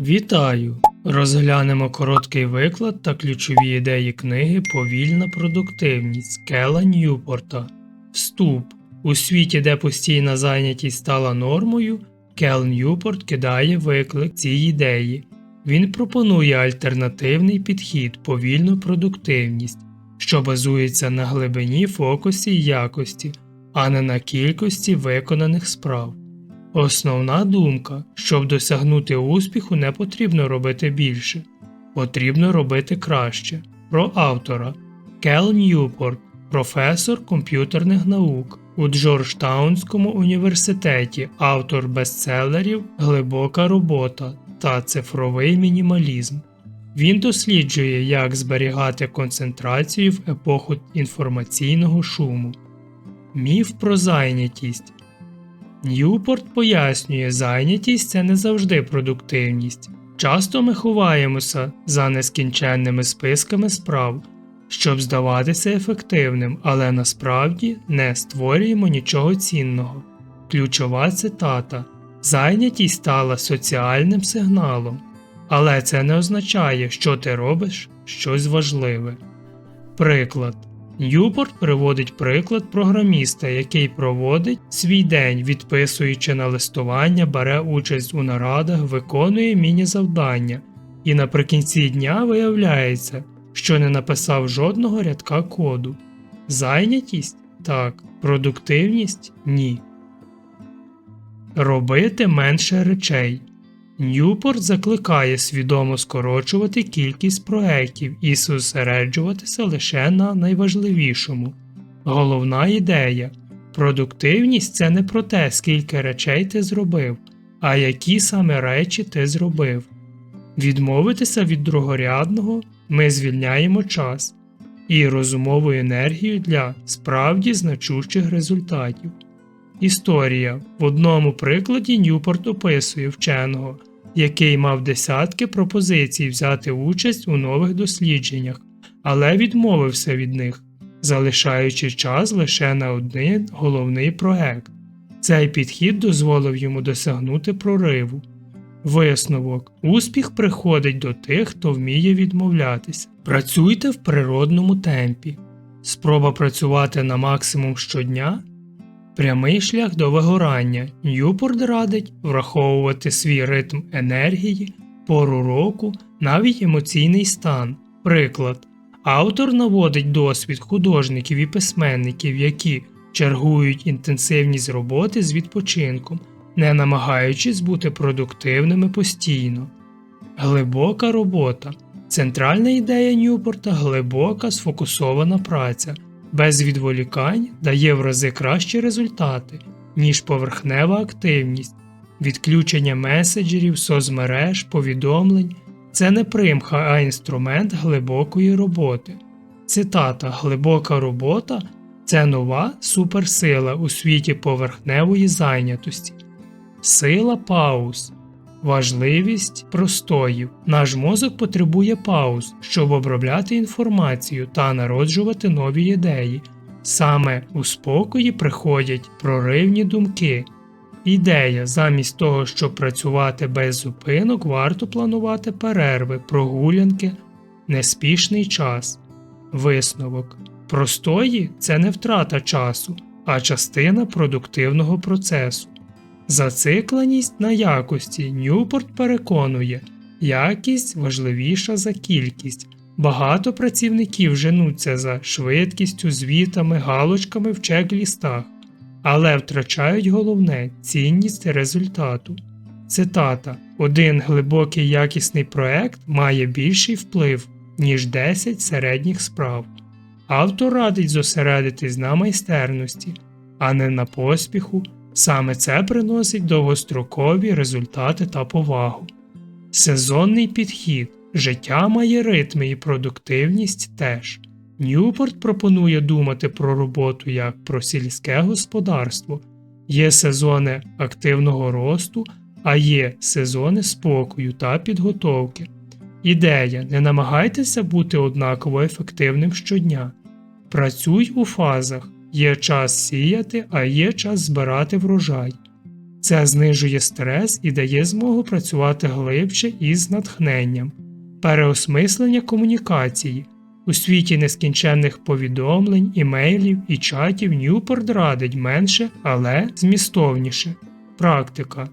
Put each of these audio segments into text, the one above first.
Вітаю! Розглянемо короткий виклад та ключові ідеї книги Повільна продуктивність Кела Ньюпорта. Вступ. У світі, де постійна зайнятість стала нормою, Кел Ньюпорт кидає виклик цій ідеї. Він пропонує альтернативний підхід повільну продуктивність, що базується на глибині, фокусі і якості, а не на кількості виконаних справ. Основна думка, щоб досягнути успіху, не потрібно робити більше, потрібно робити краще. Про автора Кел Ньюпорт, професор комп'ютерних наук у Джорджтаунському університеті, автор бестселерів Глибока робота та цифровий мінімалізм. Він досліджує, як зберігати концентрацію в епоху інформаційного шуму. Міф про зайнятість. Ньюпорт пояснює, зайнятість це не завжди продуктивність. Часто ми ховаємося за нескінченними списками справ, щоб здаватися ефективним, але насправді не створюємо нічого цінного. Ключова цитата Зайнятість стала соціальним сигналом, але це не означає, що ти робиш щось важливе. Приклад. Ньюпорт приводить приклад програміста, який проводить свій день, відписуючи на листування, бере участь у нарадах, виконує міні-завдання, і наприкінці дня виявляється, що не написав жодного рядка коду. Зайнятість так, продуктивність ні. Робити менше речей. Ньюпорт закликає свідомо скорочувати кількість проєктів і зосереджуватися лише на найважливішому. Головна ідея продуктивність це не про те, скільки речей ти зробив, а які саме речі ти зробив. Відмовитися від другорядного ми звільняємо час і розумову енергію для справді значущих результатів. Історія в одному прикладі Ньюпорт описує вченого, який мав десятки пропозицій взяти участь у нових дослідженнях, але відмовився від них, залишаючи час лише на один головний проект. Цей підхід дозволив йому досягнути прориву. Висновок успіх приходить до тих, хто вміє відмовлятися. Працюйте в природному темпі. Спроба працювати на максимум щодня Прямий шлях до вигорання Ньюпорт радить враховувати свій ритм енергії, пору року, навіть емоційний стан. Приклад. Автор наводить досвід художників і письменників, які чергують інтенсивність роботи з відпочинком, не намагаючись бути продуктивними постійно. Глибока робота. Центральна ідея Ньюпорта глибока сфокусована праця без відволікань дає в рази кращі результати, ніж поверхнева активність, відключення меседжерів, соцмереж, повідомлень це не примха, а інструмент глибокої роботи. Цитата Глибока робота це нова суперсила у світі поверхневої зайнятості, сила пауз. Важливість простоїв. Наш мозок потребує пауз, щоб обробляти інформацію та народжувати нові ідеї. Саме у спокої приходять проривні думки. Ідея, замість того, щоб працювати без зупинок, варто планувати перерви, прогулянки, неспішний час. Висновок. Простої це не втрата часу, а частина продуктивного процесу. Зацикленість на якості Ньюпорт переконує, якість важливіша за кількість. Багато працівників женуться за швидкістю, звітами, галочками в чек-лістах, але втрачають головне цінність результату. Цитата: Один глибокий якісний проект має більший вплив, ніж 10 середніх справ. Автор радить зосередитись на майстерності, а не на поспіху. Саме це приносить довгострокові результати та повагу. Сезонний підхід життя має ритми і продуктивність теж. Ньюпорт пропонує думати про роботу як про сільське господарство, є сезони активного росту, а є сезони спокою та підготовки. Ідея не намагайтеся бути однаково ефективним щодня. Працюй у фазах. Є час сіяти, а є час збирати врожай. Це знижує стрес і дає змогу працювати глибше і з натхненням. Переосмислення комунікації. У світі нескінченних повідомлень, імейлів і чатів Ньюпорт радить менше, але змістовніше. Практика.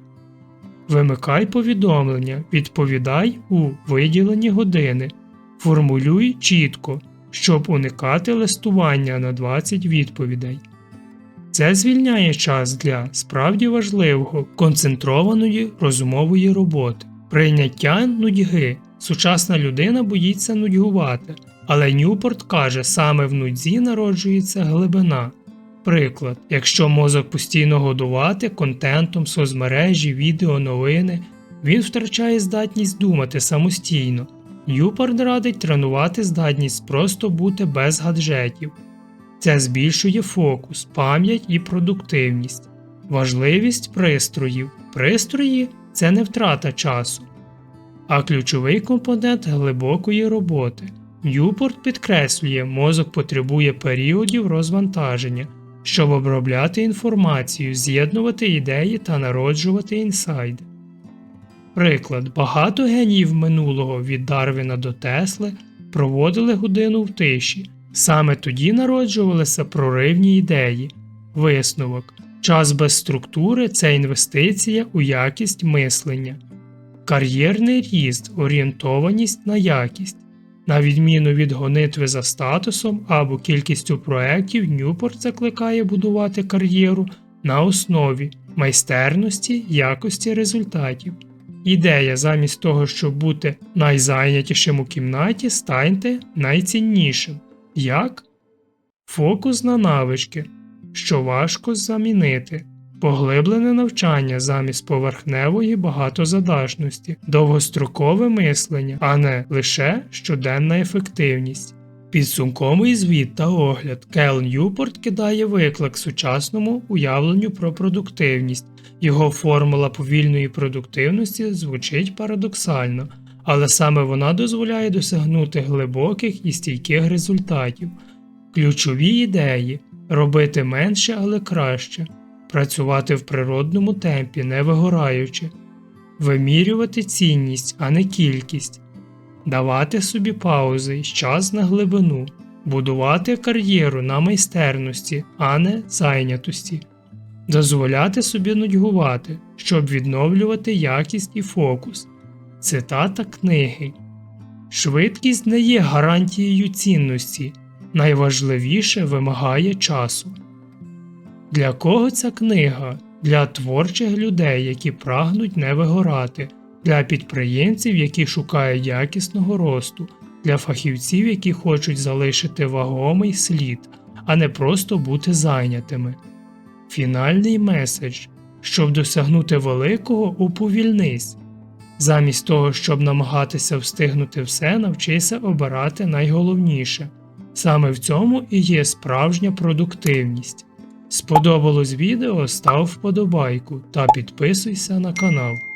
Вимикай повідомлення, відповідай у виділені години. Формулюй чітко, щоб уникати листування на 20 відповідей. Це звільняє час для справді важливого, концентрованої розумової роботи. Прийняття нудьги. Сучасна людина боїться нудьгувати, але Ньюпорт каже, саме в нудзі народжується глибина. Приклад, якщо мозок постійно годувати контентом соцмережі, відео, новини, він втрачає здатність думати самостійно. Ньюпорт радить тренувати здатність просто бути без гаджетів. Це збільшує фокус, пам'ять і продуктивність. Важливість пристроїв. Пристрої це не втрата часу, а ключовий компонент глибокої роботи. Ньюпорт підкреслює, мозок потребує періодів розвантаження, щоб обробляти інформацію, з'єднувати ідеї та народжувати інсайди. Приклад, багато геніїв минулого від Дарвіна до Тесли проводили годину в тиші. Саме тоді народжувалися проривні ідеї. Висновок. Час без структури це інвестиція у якість мислення. Кар'єрний ріст, орієнтованість на якість. На відміну від гонитви за статусом або кількістю проєктів, Ньюпорт закликає будувати кар'єру на основі майстерності, якості результатів. Ідея замість того, щоб бути найзайнятішим у кімнаті, станьте найціннішим. Як? Фокус на навички, що важко замінити, поглиблене навчання замість поверхневої багатозадачності, довгострокове мислення, а не лише щоденна ефективність. Підсумковий звіт та огляд Кел Ньюпорт кидає виклик сучасному уявленню про продуктивність. Його формула повільної продуктивності звучить парадоксально, але саме вона дозволяє досягнути глибоких і стійких результатів. Ключові ідеї робити менше, але краще, працювати в природному темпі, не вигораючи, вимірювати цінність, а не кількість, давати собі паузи і час на глибину, будувати кар'єру на майстерності, а не зайнятості, дозволяти собі нудьгувати, щоб відновлювати якість і фокус. Цитата книги. Швидкість не є гарантією цінності, найважливіше вимагає часу. Для кого ця книга? Для творчих людей, які прагнуть не вигорати, для підприємців, які шукають якісного росту, для фахівців, які хочуть залишити вагомий слід, а не просто бути зайнятими. Фінальний меседж щоб досягнути великого, уповільнись. Замість того, щоб намагатися встигнути все, навчися обирати найголовніше. Саме в цьому і є справжня продуктивність. Сподобалось відео, став вподобайку та підписуйся на канал.